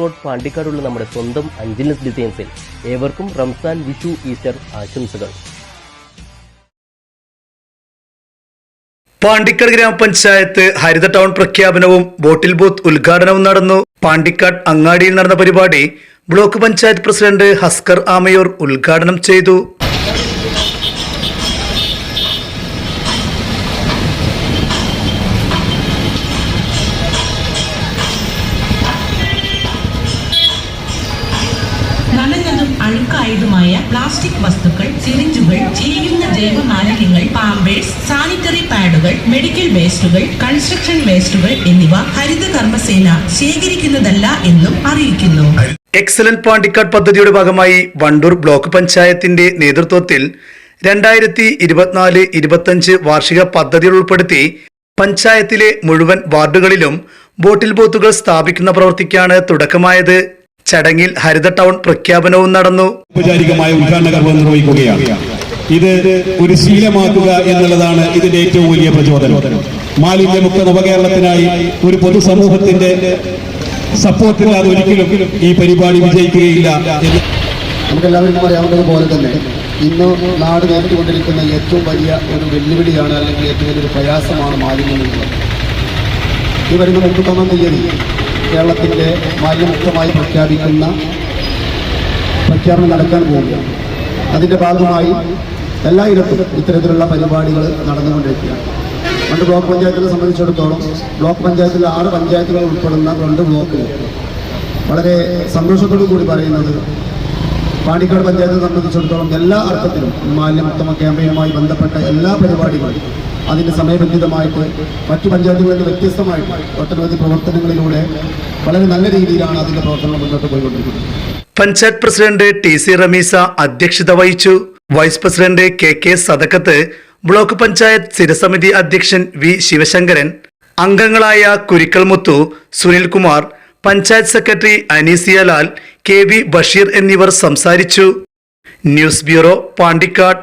Road പാണ്ടിക്കാടുള്ള നമ്മുടെ സ്വന്തം അഞ്ചിനസ് ഡിസൈൻസിൽ ഏവർക്കും റംസാൻ വിഷു ഈസ്റ്റർ ആശംസകൾ. പാണ്ടിക്കാട് ഗ്രാമപഞ്ചായത്ത് ഹരിത ടൗൺ പ്രഖ്യാപനവും ബോട്ടിൽ ബൂത്ത് ഉദ്ഘാടനവും നടന്നു. പാണ്ടിക്കാട് അങ്ങാടിയിൽ നടന്ന പരിപാടി ബ്ലോക്ക് പഞ്ചായത്ത് പ്രസിഡന്റ് ഹസ്കർ ആമയൂർ ഉദ്ഘാടനം ചെയ്തു. നനഞ്ഞതും അഴുക്കായതുമായ പ്ലാസ്റ്റിക് വസ്തുക്കൾ സിറിഞ്ചുകൾ ചീയുന്ന ജൈവ മാലിന്യങ്ങൾ പാമ്പേഴ്സ് സാനിറ്ററി പാഡുകൾ മെഡിക്കൽ വേസ്റ്റുകൾ കൺസ്ട്രക്ഷൻ വേസ്റ്റുകൾ എന്നിവ ഹരിത കർമ്മസേന ശേഖരിക്കുന്നതല്ല എന്നും അറിയിക്കുന്നു. എക്സലന്റ് പാണ്ടിക്കാട് പദ്ധതിയുടെ ഭാഗമായി വണ്ടൂർ ബ്ലോക്ക് പഞ്ചായത്തിന്റെ നേതൃത്വത്തിൽ രണ്ടായിരത്തി ഇരുപത്തിനാല് ഇരുപത്തഞ്ച് വാർഷിക പദ്ധതികൾ ഉൾപ്പെടുത്തി പഞ്ചായത്തിലെ മുഴുവൻ വാർഡുകളിലും ബോട്ടിൽ ബൂത്തുകൾ സ്ഥാപിക്കുന്ന പ്രവൃത്തിക്കാണ് തുടക്കമായത്. ചടങ്ങിൽ ഹരിത ടൗൺ പ്രഖ്യാപനവും നടന്നു. ഔപചാരികമായ ഉദ്ഘാടന കർമ്മം നിർവഹിക്കുകയാണ്. ഇത് ഒരു ശീലമാക്കുക എന്നുള്ളതാണ് ഇതിന്റെ ഏറ്റവും വലിയ പ്രചോദനം. മാലിന്യമുക്ത നവകേരളത്തിനായി ഒരു പൊതുസമൂഹത്തിന്റെ സപ്പോർട്ടില്ലാതെ ഒരിക്കലും ഈ പരിപാടി വിജയിക്കുകയില്ല എന്ന് നമുക്കെല്ലാവർക്കും അറിയാവുന്നതുപോലെ തന്നെ ഇന്ന് നാട് നേരിട്ടുകൊണ്ടിരിക്കുന്ന ഏറ്റവും വലിയ ഒരു വെല്ലുവിളിയാണ് അല്ലെങ്കിൽ ഏറ്റവും വലിയൊരു പ്രയാസമാണ് മാലിന്യം എന്നുള്ളത് ഈ വരുന്ന മുപ്പത്തൊന്നാം തീയതി കേരളത്തിന്റെ മാലിന്യമുക്തമായി പ്രഖ്യാപിക്കുന്ന പ്രഖ്യാപനം നടക്കാൻ പോവുകയാണ് അതിന്റെ ഭാഗമായി എല്ലായിടത്തും ഇത്തരത്തിലുള്ള പരിപാടികൾ നടന്നുകൊണ്ടിരിക്കുകയാണ്. രണ്ട് ബ്ലോക്ക് പഞ്ചായത്തിനെ സംബന്ധിച്ചിടത്തോളം ബ്ലോക്ക് പഞ്ചായത്തിൽ ആറ് പഞ്ചായത്തുകൾ ഉൾപ്പെടുന്ന രണ്ട് ബ്ലോക്കിൽ വളരെ സന്തോഷത്തോടു കൂടി പറയുന്നത് പാണ്ടിക്കാട് പഞ്ചായത്തിനെ സംബന്ധിച്ചിടത്തോളം എല്ലാ അർത്ഥത്തിലും മാലിന്യമുക്തമ ക്യാമ്പയിനുമായി ബന്ധപ്പെട്ട എല്ലാ പരിപാടികളും അതിന് സമയബന്ധിതമായിട്ട് മറ്റു പഞ്ചായത്തുകളിൽ വ്യത്യസ്തമായിട്ട് ഒട്ടനവധി പ്രവർത്തനങ്ങളിലൂടെ വളരെ നല്ല രീതിയിലാണ് അതിന്റെ പ്രവർത്തനം മുന്നോട്ട് പോയിക്കൊണ്ടിരിക്കുന്നത്. Panchayat president T C Ramisa അധ്യക്ഷത വഹിച്ചു. Vice president K K Sadakkath block panchayat സ്ഥിരസമിതി അധ്യക്ഷൻ വി ശിവശങ്കരൻ അംഗങ്ങളായ Kurikkal Muthu Sunilkumar panchayat secretary Aneesia Lal K V Basheer എന്നിവർ സംസാരിച്ചു. News bureau Pandikkad.